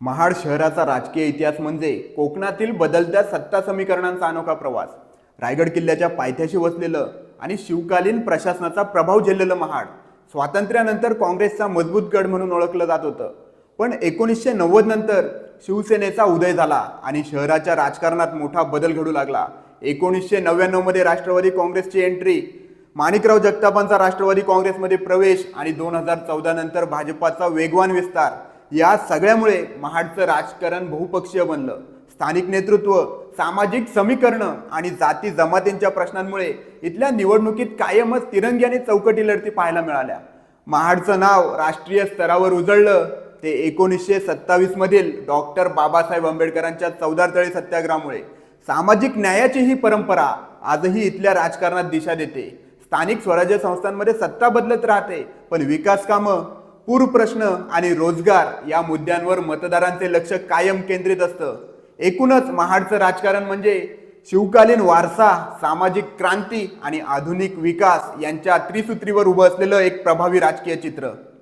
महाड शहराचा राजकीय इतिहास म्हणजे कोकणातील बदलत्या सत्ता समीकरणांचा अनोखा प्रवास. रायगड किल्ल्याच्या पायथ्याशी वसलेलं आणि शिवकालीन प्रशासनाचा प्रभाव झेललेलं महाड स्वातंत्र्यानंतर काँग्रेसचा मजबूत गड म्हणून ओळखलं जात होतं. पण एकोणीसशे नव्वद नंतर शिवसेनेचा उदय झाला आणि शहराच्या राजकारणात मोठा बदल घडू लागला. एकोणीसशे नव्याण्णवमध्ये राष्ट्रवादी काँग्रेसची एंट्री माणिकराव जगतापांचा राष्ट्रवादी काँग्रेसमध्ये प्रवेश आणि दोन हजार चौदा नंतर भाजपाचा वेगवान विस्तार. या सगळ्यामुळे महाडचं राजकारण बहुपक्षीय बनलं. स्थानिक नेतृत्व सामाजिक समीकरणं आणि जाती जमातींच्या प्रश्नांमुळे इथल्या निवडणुकीत कायमच तिरंगी आणि चौकटी लढती पाहायला मिळाल्या. महाडचं नाव राष्ट्रीय स्तरावर उजळलं ते एकोणीसशे सत्तावीस मधील डॉक्टर बाबासाहेब आंबेडकरांच्या चौदार तळी सत्याग्रहामुळे. सामाजिक न्यायाची ही परंपरा आजही इथल्या राजकारणात दिशा देते. स्थानिक स्वराज्य संस्थांमध्ये सत्ता बदलत राहते पण विकास कामं पूर प्रश्न आणि रोजगार या मुद्द्यांवर मतदारांचे लक्ष कायम केंद्रित असतं. एकूणच महाडचं राजकारण म्हणजे शिवकालीन वारसा सामाजिक क्रांती आणि आधुनिक विकास यांच्या त्रिसूत्रीवर उभं असलेलं एक प्रभावी राजकीय चित्र.